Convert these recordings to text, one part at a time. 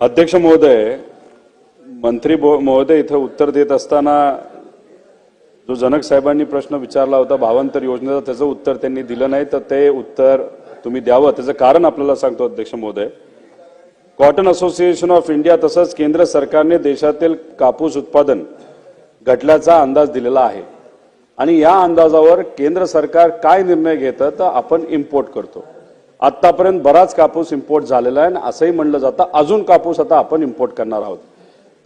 अध्यक्ष महोदय मंत्री बो- महोदय इथं उत्तर देत असताना जो जनक साहेबांनी प्रश्न विचारला होता भावांतर योजनेचा त्याचं उत्तर त्यांनी दिलं नाही तर ते उत्तर तुम्ही द्यावं. त्याचं कारण आपल्याला सांगतो अध्यक्ष महोदय. कॉटन असोसिएशन ऑफ इंडिया तसंच केंद्र सरकारने देशातील कापूस उत्पादन घटल्याचा अंदाज दिलेला आहे. आणि या अंदाजावर केंद्र सरकार काय निर्णय घेतं तर आपण इम्पोर्ट करतो. आत्तापर्यंत बराच कापूस इम्पोर्ट झालेला आहे आणि असंही म्हणलं जातं अजून कापूस आता आपण इम्पोर्ट करणार आहोत.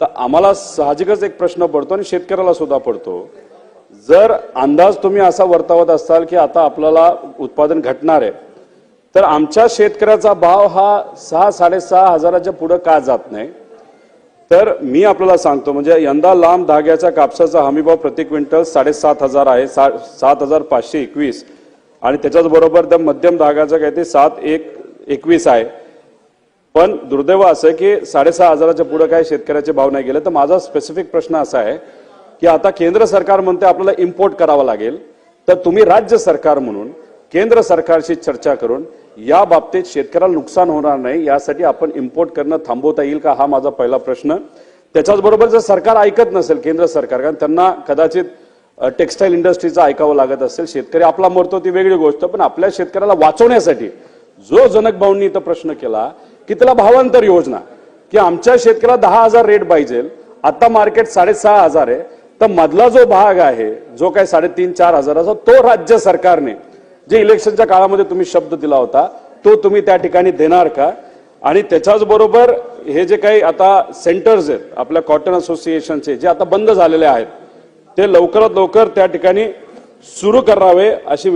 तर आम्हाला साहजिकच एक प्रश्न पडतो आणि शेतकऱ्याला सुद्धा पडतो. जर अंदाज तुम्ही असा वर्तवत असाल की आता आपल्याला उत्पादन घटणार आहे तर आमच्या शेतकऱ्याचा भाव हा सहा साडेसहा हजाराच्या पुढे का जात नाही? तर मी आपल्याला सांगतो म्हणजे यंदा लांब धाग्याच्या कापसाचा हमीभाव प्रति क्विंटल साडेसात हजार आहे सा सात हजार पाचशे एकवीस. आणि त्याच्याच बरोबर त्या मध्यम धागाचं काय ते सात एक एकवीस आहे. पण दुर्दैव असं की साडेसहा हजाराच्या पुढे काय शेतकऱ्याचे भाव नाही गेले. तर माझा स्पेसिफिक प्रश्न असा आहे की आता केंद्र सरकार म्हणते आपल्याला इम्पोर्ट करावं लागेल. तर तुम्ही राज्य सरकार म्हणून केंद्र सरकारशी चर्चा करून या बाबतीत शेतकऱ्याला नुकसान होणार नाही यासाठी आपण इम्पोर्ट करणं थांबवता येईल का? हा माझा पहिला प्रश्न. त्याच्याच बरोबर जर सरकार ऐकत नसेल केंद्र सरकार कारण त्यांना कदाचित टेक्स्टाईल इंडस्ट्रीचं ऐकावं लागत असेल शेतकरी आपला मरतो ती वेगळी गोष्ट पण आपल्या शेतकऱ्याला वाचवण्यासाठी जो जनक भाऊंनी इथं प्रश्न केला की त्याला भावांतर योजना की आमच्या शेतकऱ्याला दहा हजार रेट पाहिजे आता मार्केट साडेसहा हजार आहे तर मधला जो भाग आहे जो काय साडेतीन चार हजाराचा तो राज्य सरकारने जे इलेक्शनच्या काळामध्ये तुम्ही शब्द दिला होता तो तुम्ही त्या ठिकाणी देणार का? आणि त्याच्याच बरोबर हे जे काही आता सेंटर्स आहेत आपल्या कॉटन असोसिएशनचे जे आता बंद झालेले आहेत ते लवकरात लवकर त्या ठिकाणी सुरू करावे अशी